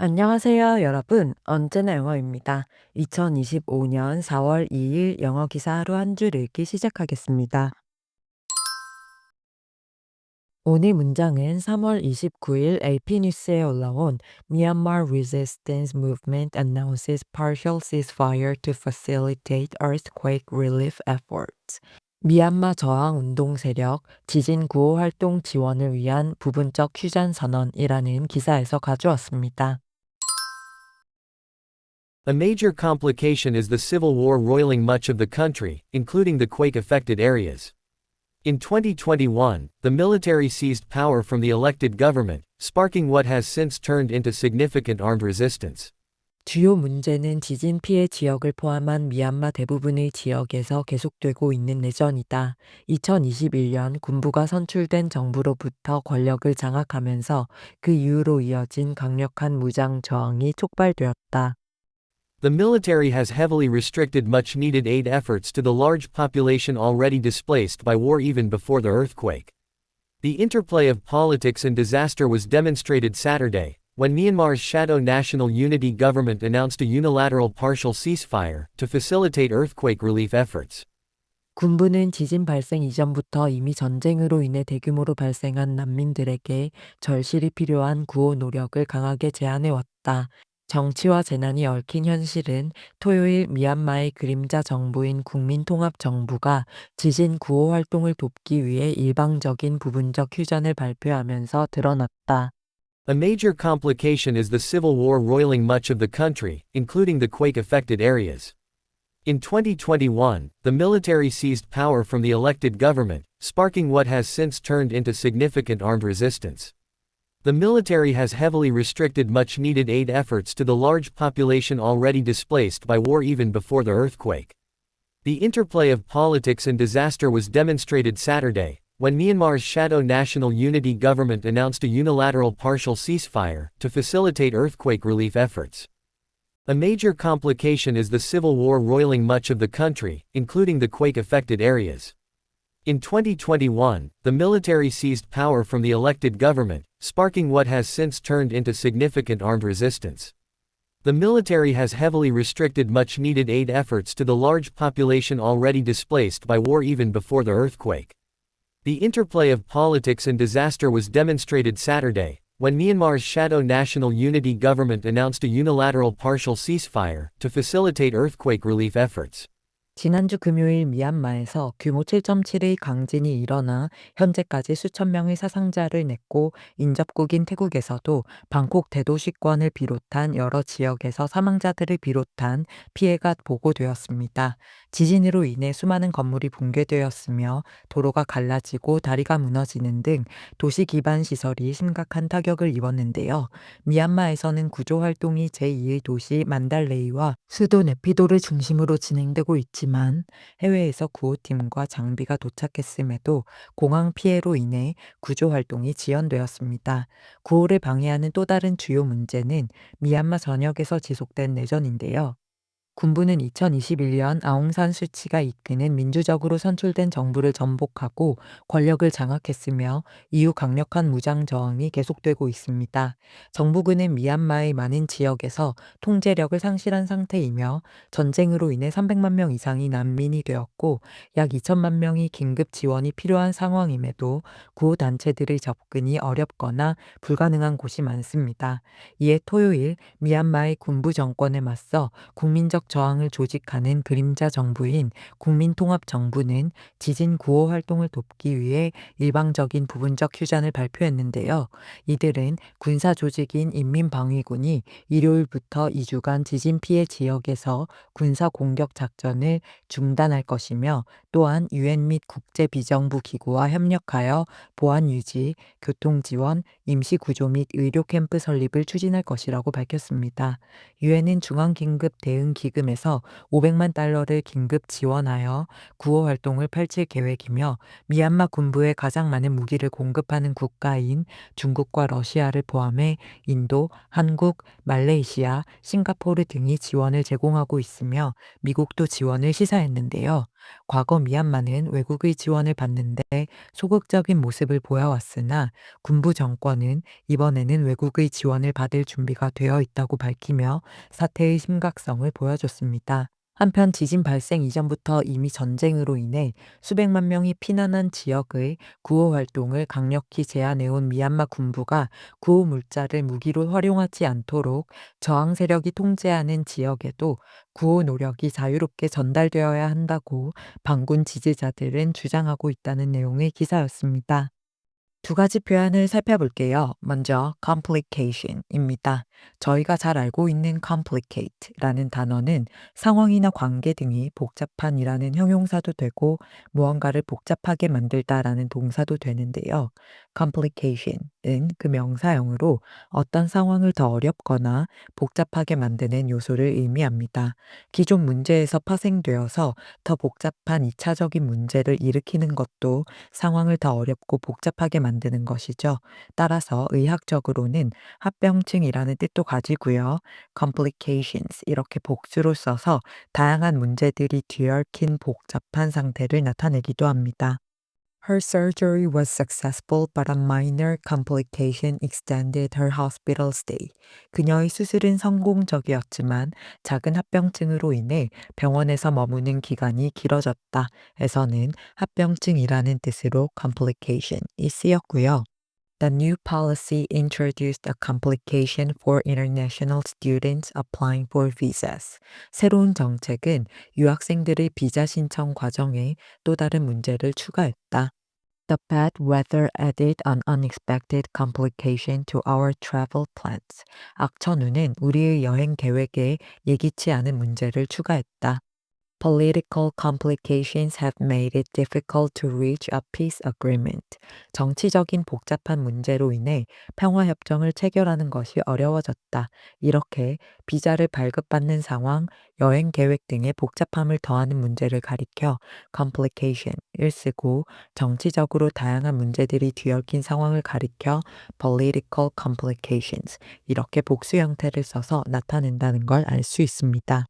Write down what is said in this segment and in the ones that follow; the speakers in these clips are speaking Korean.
안녕하세요, 여러분. 언제나 영어입니다. 2025년 4월 2일 영어 기사 하루 한 줄 읽기 시작하겠습니다. 오늘 문장은 3월 29일 AP 뉴스에 올라온 Myanmar Resistance Movement announces partial ceasefire to facilitate earthquake relief efforts. 미얀마 저항 운동 세력 지진 구호 활동 지원을 위한 부분적 휴전 선언이라는 기사에서 가져왔습니다. A major complication is the civil war roiling much of the country, including the quake affected areas. In 2021, the military seized power from the elected government, sparking what has since turned into significant armed resistance. 주요 문제는 지진 피해 지역을 포함한 미얀마 대부분의 지역에서 계속되고 있는 내전이다. 2021년 군부가 선출된 정부로부터 권력을 장악하면서 그 이후로 이어진 강력한 무장 저항이 촉발되었다. The military has heavily restricted much needed aid efforts to the large population already displaced by war even before the earthquake. The interplay of politics and disaster was demonstrated Saturday, when Myanmar's Shadow National Unity Government announced a unilateral partial ceasefire to facilitate earthquake relief efforts. 군부는 지진 발생 이전부터 이미 전쟁으로 인해 대규모로 발생한 난민들에게 절실히 필요한 구호 노력을 강하게 제안해 왔다. 정치와 재난이 얽힌 현실은 토요일 미얀마의 그림자 정부인 국민통합정부가 지진 구호 활동을 돕기 위해 일방적인 부분적 휴전을 발표하면서 드러났다. A major complication is the civil war roiling much of the country, including the quake affected areas. In 2021, the military seized power from the elected government, sparking what has since turned into significant armed resistance. The military has heavily restricted much needed aid efforts to the large population already displaced by war even before the earthquake. The interplay of politics and disaster was demonstrated Saturday, when Myanmar's Shadow National Unity Government announced a unilateral partial ceasefire to facilitate earthquake relief efforts. A major complication is the civil war roiling much of the country, including the quake affected areas. In 2021, the military seized power from the elected government, sparking what has since turned into significant armed resistance. The military has heavily restricted much needed aid efforts to the large population already displaced by war even before the earthquake. The interplay of politics and disaster was demonstrated Saturday, when Myanmar's Shadow National Unity Government announced a unilateral partial ceasefire to facilitate earthquake relief efforts. 지난주 금요일 미얀마에서 규모 7.7의 강진이 일어나 현재까지 수천 명의 사상자를 냈고 인접국인 태국에서도 방콕 대도시권을 비롯한 여러 지역에서 사망자들을 비롯한 피해가 보고되었습니다. 지진으로 인해 수많은 건물이 붕괴되었으며 도로가 갈라지고 다리가 무너지는 등 도시 기반 시설이 심각한 타격을 입었는데요. 미얀마에서는 구조 활동이 제2의 도시 만달레이와 수도 네피도를 중심으로 진행되고 있지만 해외에서 구호팀과 장비가 도착했음에도 공항 피해로 인해 구조 활동이 지연되었습니다. 구호를 방해하는 또 다른 주요 문제는 미얀마 전역에서 지속된 내전인데요. 군부는 2021년 아웅산 수치가 이끄는 민주적으로 선출된 정부를 전복하고 권력을 장악했으며 이후 강력한 무장 저항이 계속되고 있습니다. 정부군은 미얀마의 많은 지역에서 통제력을 상실한 상태이며 전쟁으로 인해 300만 명 이상이 난민이 되었고 약 2천만 명이 긴급 지원이 필요한 상황임에도 구호 단체들의 접근이 어렵거나 불가능한 곳이 많습니다. 이에 토요일 미얀마의 군부 정권에 맞서 국민적 저항을 조직하는 그림자 정부인 국민통합정부는 지진 구호 활동을 돕기 위해 일방적인 부분적 휴전을 발표했는데요. 이들은 군사 조직인 인민방위군이 일요일부터 2주간 지진 피해 지역에서 군사 공격 작전을 중단할 것이며 또한 유엔 및 국제 비정부 기구와 협력하여 보안 유지, 교통 지원, 임시 구조 및 의료 캠프 설립을 추진할 것이라고 밝혔습니다. 유엔은 중앙 긴급 대응 기금 에서 500만 달러를 긴급 지원하여 구호 활동을 펼칠 계획이며 미얀마 군부에 가장 많은 무기를 공급하는 국가인 중국과 러시아를 포함해 인도, 한국, 말레이시아, 싱가포르 등이 지원을 제공하고 있으며 미국도 지원을 시사했는데요. 과거 미얀마는 외국의 지원을 받는데 소극적인 모습을 보여왔으나 군부 정권은 이번에는 외국의 지원을 받을 준비가 되어 있다고 밝히며 사태의 심각성을 보여줬습니다. 한편 지진 발생 이전부터 이미 전쟁으로 인해 수백만 명이 피난한 지역의 구호 활동을 강력히 제한해온 미얀마 군부가 구호 물자를 무기로 활용하지 않도록 저항 세력이 통제하는 지역에도 구호 노력이 자유롭게 전달되어야 한다고 반군 지지자들은 주장하고 있다는 내용의 기사였습니다. 두 가지 표현을 살펴볼게요. 먼저 complication입니다. 저희가 잘 알고 있는 complicate라는 단어는 상황이나 관계 등이 복잡한이라는 형용사도 되고 무언가를 복잡하게 만들다라는 동사도 되는데요. complication은 그 명사형으로 어떤 상황을 더 어렵거나 복잡하게 만드는 요소를 의미합니다. 기존 문제에서 파생되어서 더 복잡한 2차적인 문제를 일으키는 것도 상황을 더 어렵고 복잡하게 만드는 것이죠. 따라서 의학적으로는 합병증이라는 뜻도 가지고요. complications 이렇게 복수로 써서 다양한 문제들이 뒤얽힌 복잡한 상태를 나타내기도 합니다. Her surgery was successful, but a minor complication extended her hospital stay. 그녀의 수술은 성공적이었지만 작은 합병증으로 인해 병원에서 머무는 기간이 길어졌다. 에서는 합병증이라는 뜻으로 complication이 쓰였고요. The new policy introduced a complication for international students applying for visas. 새로운 정책은 유학생들의 비자 신청 과정에 또 다른 문제를 추가했다. The bad weather added an unexpected complication to our travel plans. 악천후는 우리의 여행 계획에 예기치 않은 문제를 추가했다. Political complications have made it difficult to reach a peace agreement. 정치적인 복잡한 문제로 인해 평화협정을 체결하는 것이 어려워졌다. 이렇게 비자를 발급받는 상황, 여행 계획 등의 복잡함을 더하는 문제를 가리켜 complication을 쓰고 정치적으로 다양한 문제들이 뒤얽힌 상황을 가리켜 political complications 이렇게 복수 형태를 써서 나타낸다는 걸 알 수 있습니다.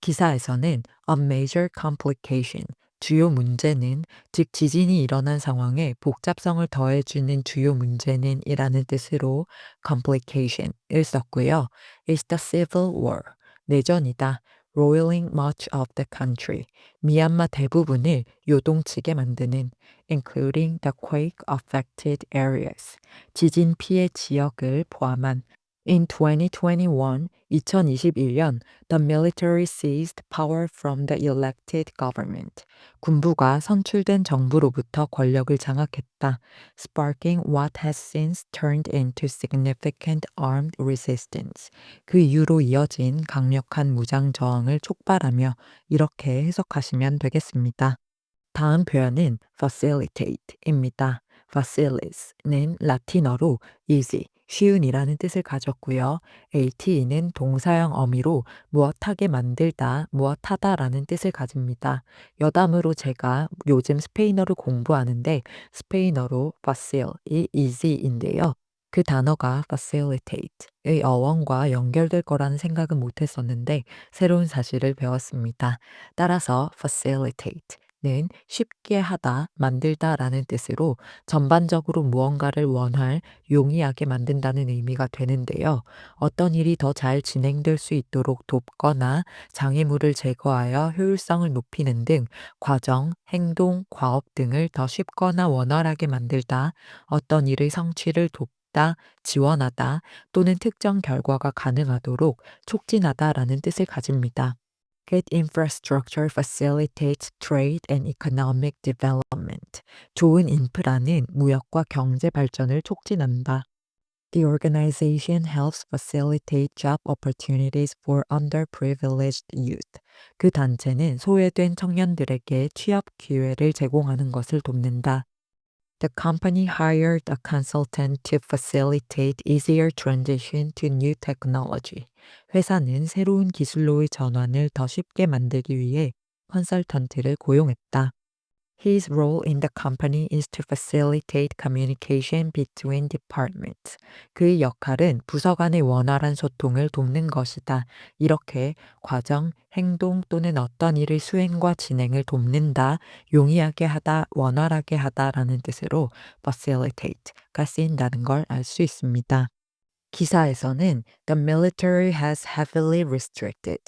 기사에서는 a major complication, 주요 문제는, 즉 지진이 일어난 상황에 복잡성을 더해주는 주요 문제는 이라는 뜻으로 complication을 썼고요. is the civil war, 내전이다. roiling much of the country, 미얀마 대부분을 요동치게 만드는 including the quake affected areas, 지진 피해 지역을 포함한 In 2021, 2021년, the military seized power from the elected government. 군부가 선출된 정부로부터 권력을 장악했다. Sparking what has since turned into significant armed resistance. 그 이후로 이어진 강력한 무장 저항을 촉발하며 이렇게 해석하시면 되겠습니다. 다음 표현은 facilitate입니다. facilis는 라틴어로 easy, 쉬운이라는 뜻을 가졌고요. AT는 동사형 어미로 무엇하게 만들다, 무엇하다라는 뜻을 가집니다. 여담으로 제가 요즘 스페인어를 공부하는데 스페인어로 facil이 easy인데요. 그 단어가 facilitate의 어원과 연결될 거라는 생각은 못했었는데 새로운 사실을 배웠습니다. 따라서 facilitate 는 쉽게 하다, 만들다 라는 뜻으로 전반적으로 무언가를 원활, 용이하게 만든다는 의미가 되는데요. 어떤 일이 더 잘 진행될 수 있도록 돕거나 장애물을 제거하여 효율성을 높이는 등 과정, 행동, 과업 등을 더 쉽거나 원활하게 만들다, 어떤 일의 성취를 돕 다, 지원하다 또는 특정 결과가 가능하도록 촉진하다 라는 뜻을 가집니다. Good infrastructure facilitates trade and economic development. 좋은 인프라는 무역과 경제 발전을 촉진한다. The organization helps facilitate job opportunities for underprivileged youth. 그 단체는 소외된 청년들에게 취업 기회를 제공하는 것을 돕는다. The company hired a consultant to facilitate easier transition to new technology. 회사는 새로운 기술로의 전환을 더 쉽게 만들기 위해 컨설턴트를 고용했다. His role in the company is to facilitate communication between departments. 그의 역할은 부서 간의 원활한 소통을 돕는 것이다. 이렇게 과정, 행동 또는 어떤 일의 수행과 진행을 돕는다, 용이하게 하다, 원활하게 하다라는 뜻으로 facilitate가 쓰인다는 걸 알 수 있습니다. 기사에서는 The military has heavily restricted.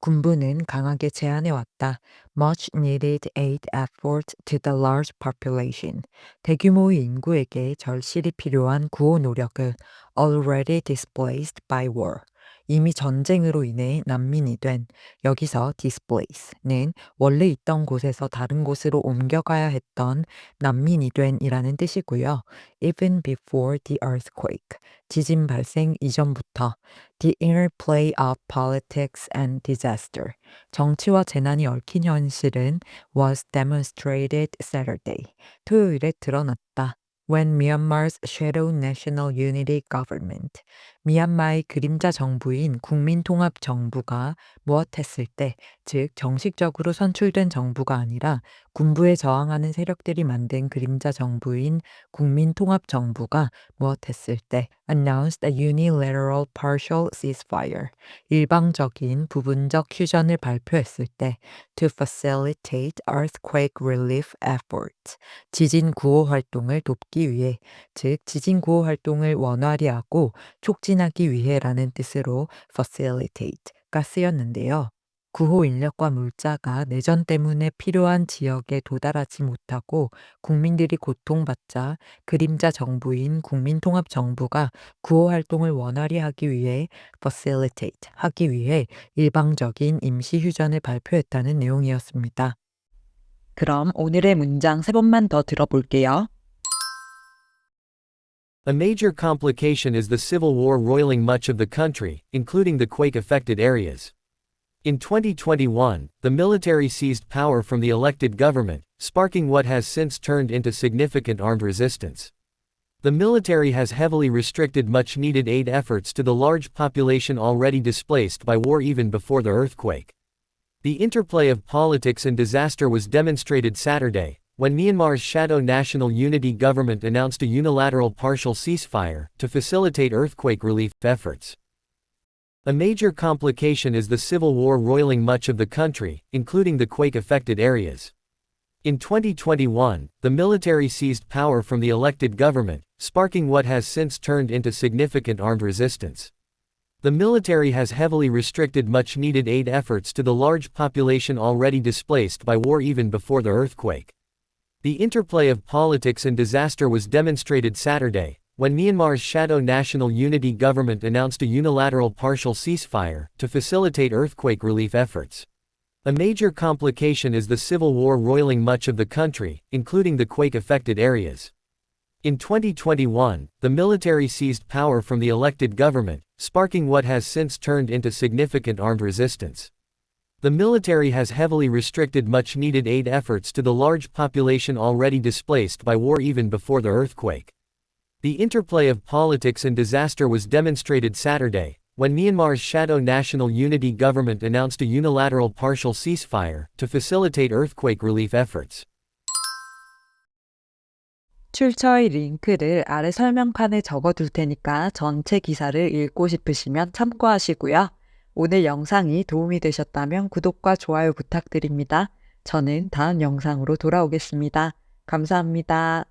군부는 강하게 제한해 왔다. Much needed aid effort to the large population. 대규모의 인구에게 절실히 필요한 구호 노력을 already displaced by war. 이미 전쟁으로 인해 난민이 된 여기서 displace는 원래 있던 곳에서 다른 곳으로 옮겨가야 했던 난민이 된이라는 뜻이고요. Even before the earthquake. 지진 발생 이전부터 the interplay of politics and disaster. 정치와 재난이 얽힌 현실은 was demonstrated Saturday. 토요일에 드러났다. When Myanmar's shadow national unity government. 미얀마의 그림자 정부인 국민통합 정부가 무엇했을 때, 즉 정식적으로 선출된 정부가 아니라 군부에 저항하는 세력들이 만든 그림자 정부인 국민통합 정부가 무엇했을 때, announced a unilateral partial ceasefire. 일방적인 부분적 휴전을 발표했을 때, to facilitate earthquake relief efforts. 지진 구호 활동을 돕기 위해, 즉 지진 구호 활동을 원활히 하고 촉진하기 위해라는 뜻으로 facilitate가 쓰였는데요. 구호 인력과 물자가 내전 때문에 필요한 지역에 도달하지 못하고 국민들이 고통받자 그림자 정부인 국민통합정부가 구호 활동을 원활히 하기 위해 facilitate 하기 위해 일방적인 임시 휴전을 발표했다는 내용이었습니다. 그럼 오늘의 문장 세 번만 더 들어볼게요. A major complication is the civil war roiling much of the country, including the quake affected areas. In 2021, the military seized power from the elected government, sparking what has since turned into significant armed resistance. The military has heavily restricted much needed aid efforts to the large population already displaced by war even before the earthquake. The interplay of politics and disaster was demonstrated Saturday, when Myanmar's Shadow National Unity government announced a unilateral partial ceasefire to facilitate earthquake relief efforts. A major complication is the civil war roiling much of the country, including the quake affected areas. In 2021, the military seized power from the elected government, sparking what has since turned into significant armed resistance. The military has heavily restricted much needed aid efforts to the large population already displaced by war even before the earthquake. The interplay of politics and disaster was demonstrated Saturday, when Myanmar's Shadow National Unity government announced a unilateral partial ceasefire to facilitate earthquake relief efforts. A major complication is the civil war roiling much of the country, including the quake affected areas. In 2021, the military seized power from the elected government, sparking what has since turned into significant armed resistance. The military has heavily restricted much needed aid efforts to the large population already displaced by war even before the earthquake. The interplay of politics and disaster was demonstrated Saturday, when Myanmar's Shadow National Unity government announced a unilateral partial ceasefire to facilitate earthquake relief efforts. 출처의 링크를 아래 설명판에 적어둘 테니까 전체 기사를 읽고 싶으시면 참고하시고요. 오늘 영상이 도움이 되셨다면 구독과 좋아요 부탁드립니다. 저는 다음 영상으로 돌아오겠습니다. 감사합니다.